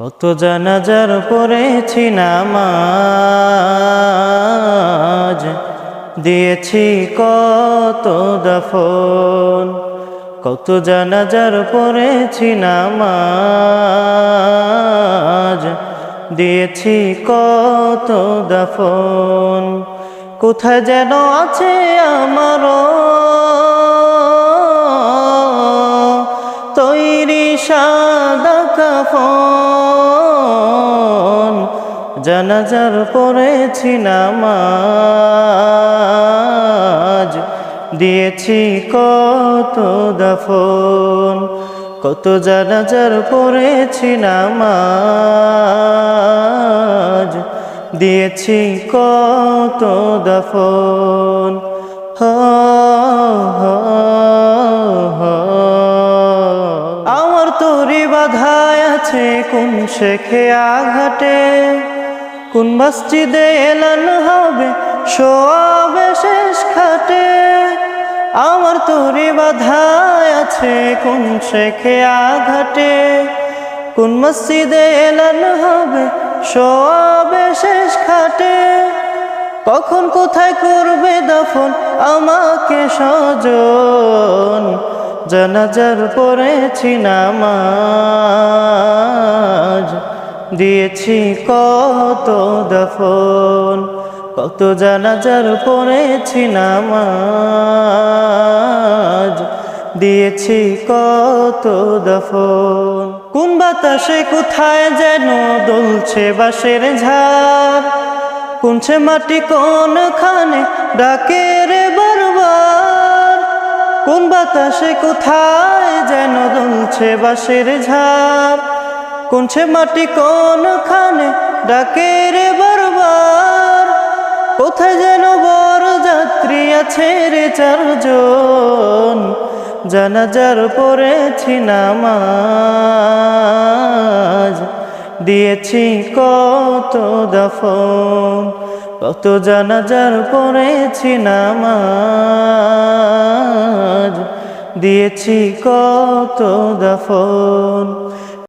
কত জানাজার পড়েছি নামাজ, দিয়েছি কত দফন, কত জানাজার পড়েছি নামাজ, দিয়েছি কত দফন, কোথায় যেন আছে আমার তৈরি সাদা কাফন। জানাজার পড়েছি নামাজ। দিয়েছি কত দফন, কত জানাজার পড়েছি নামাজ। দিয়েছি কত দফন, হ আমার তোরি বাধায় আছে কোন শেখে আঘাটে কোন মসজিদে এলান হবে? শোয়াবে শেষ খাটে। আমার তোরি বাধায় আছে কোন শেখে আঘাটে। কোন মসজিদে এলান হবে? শোয়াবে শেষ খাটে। কখন কোথায় করবে দফন? আমাকে সজন জানাজার পড়েছি নামাজ। দিয়েছি কত দফন, কত জানাজার পড়েছি নামাজ। দিয়েছি কত দফন, কোন বাতাসে কোথায় যেন দুলছে বাঁশের ঝাড় কোনছে মাটি কোন খানে ডাকে রে বারবার। কোন বাতাসে কোথায় যেন দুলছে বাঁশের ঝাড় কোনছে মাটি কোন খানে ডাকে রে বারবার। কোথায় যেন বড় যাত্রী আছে রে চারজন। জানাজার পড়েছি নামাজ। দিয়েছি কত দফন, কত জানাজার পড়েছি নামাজ। দিয়েছি কত দফন